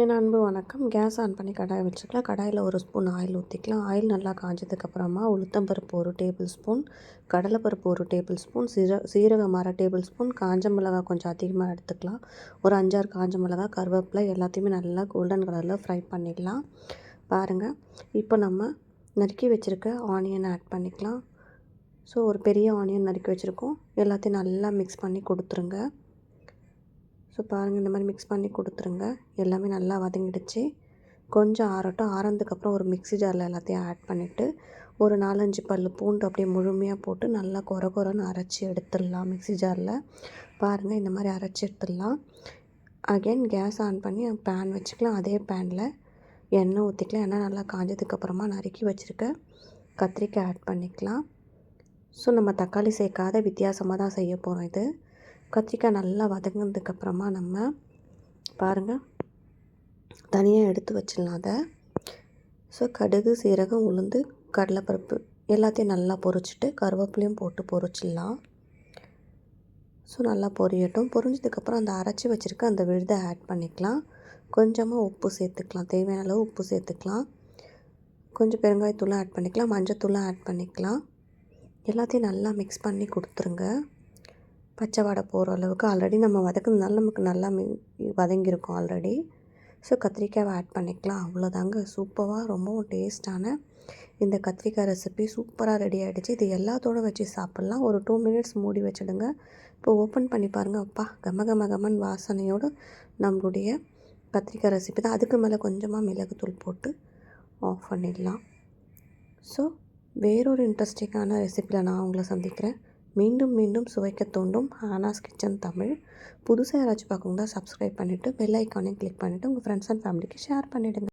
என் அன்பு வணக்கம். Case on பண்ணி கடாய் வச்சுக்கலாம். கடாயில் ஒரு ஸ்பூன் ஆயில் ஊற்றிக்கலாம் ஆயில் நல்லா காஞ்சதுக்கப்புறமா உளுத்தம்பருப்பு ஒரு டேபிள் ஸ்பூன் கடலைப்பருப்பு ஒரு டேபிள் ஸ்பூன் சீர சீரகம் அரை டேபிள் ஸ்பூன் காஞ்ச மிளகா கொஞ்சம் அதிகமாக எடுத்துக்கலாம். ஒரு அஞ்சாறு காஞ்ச மிளகா கருவேப்பிலை எல்லாத்தையுமே நல்லா கோல்டன் கலரில் ஃப்ரை பண்ணிக்கலாம். பாருங்கள் இப்போ நம்ம நறுக்கி வச்சுருக்க ஆனியன் ஆட் பண்ணிக்கலாம். ஸோ ஒரு பெரிய ஆனியன் நறுக்கி வச்சுருக்கோம். எல்லாத்தையும் நல்லா மிக்ஸ் பண்ணி கொடுத்துருங்க. ஸோ பாருங்கள் இந்த மாதிரி மிக்ஸ் பண்ணி கொடுத்துருங்க. எல்லாமே நல்லா வதங்கிடுச்சு. கொஞ்சம் ஆறட்டும். ஆறதுக்கப்புறம் ஒரு மிக்ஸி ஜாரில் எல்லாத்தையும் ஆட் பண்ணிவிட்டு ஒரு நாலஞ்சு பல் பூண்டு அப்படியே முழுமையாக போட்டு நல்லா கொர கொரன்னு அரைச்சி எடுத்துடலாம் மிக்ஸி ஜாரில் பாருங்கள் இந்த மாதிரி அரைச்சி எடுத்துடலாம். அகெயின் கேஸ் ஆன் பண்ணி பேன் வச்சுக்கலாம். அதே பேனில் எண்ணெய் ஊற்றிக்கலாம் எண்ணெய் நல்லா காஞ்சதுக்கப்புறமா நறுக்கி வச்சுருக்க கத்திரிக்காய் ஆட் பண்ணிக்கலாம். ஸோ நம்ம தக்காளி சேர்க்காத வித்தியாசமாக தான் செய்ய போகிறோம் இது. கத்திரிக்காய் நல்லா வதங்கினதுக்கப்புறமா நம்ம பாருங்கள் தனியாக எடுத்து வச்சிடலாம் அதை. ஸோ கடுகு சீரகம் உளுந்து கடலைப்பருப்பு எல்லாத்தையும் நல்லா பொரிச்சிட்டு கருவேப்பிலையும் போட்டு பொரிச்சிடலாம். ஸோ நல்லா பொரியட்டும். பொரிஞ்சதுக்கப்புறம் அந்த அரைச்சி வச்சுருக்க அந்த விழுதை ஆட் பண்ணிக்கலாம். கொஞ்சமாக உப்பு சேர்த்துக்கலாம். தேவையான அளவு உப்பு சேர்த்துக்கலாம். கொஞ்சம் பெருங்காயத்தூளும் ஆட் பண்ணிக்கலாம். மஞ்சத்தூளும் ஆட் பண்ணிக்கலாம். எல்லாத்தையும் நல்லா மிக்ஸ் பண்ணி கொடுத்துருங்க. பச்சை வாடை போகிற அளவுக்கு ஆல்ரெடி நம்ம வதக்குனதுனால நமக்கு நல்லா வதங்கியிருக்கும் ஆல்ரெடி ஸோ கத்திரிக்காவை ஆட் பண்ணிக்கலாம். அவ்வளோதாங்க. சூப்பராக ரொம்பவும் டேஸ்ட்டான இந்த கத்திரிக்காய் ரெசிபி சூப்பராக ரெடி ஆகிடுச்சு இது எல்லாத்தோடு வச்சு சாப்பிட்லாம். ஒரு டூ மினிட்ஸ் மூடி வச்சுடுங்க. இப்போ ஓப்பன் பண்ணி பாருங்கள் அப்பா கம கம கமன் வாசனையோடு நம்மளுடைய கத்திரிக்காய் ரெசிபி தான். அதுக்கு மேலே கொஞ்சமாக மிளகுத்தூள் போட்டு ஆஃப் பண்ணிடலாம். ஸோ வேறொரு இன்ட்ரெஸ்டிங்கான ரெசிப்பியில் நான் உங்களை சந்திக்கிறேன். மீண்டும் மீண்டும் சுவைக்க தூண்டும் ஹானாஸ் கிச்சன் தமிழ். புதுசாக யாராச்சும் பார்க்கணுன்னா சப்ஸ்கிரைப் பண்ணிவிட்டு பெல் ஐக்கானையும் கிளிக் பண்ணிவிட்டு உங்கள் ஃப்ரெண்ட்ஸ் அண்ட் ஃபேமிலிக்கு ஷேர் பண்ணிவிடுங்க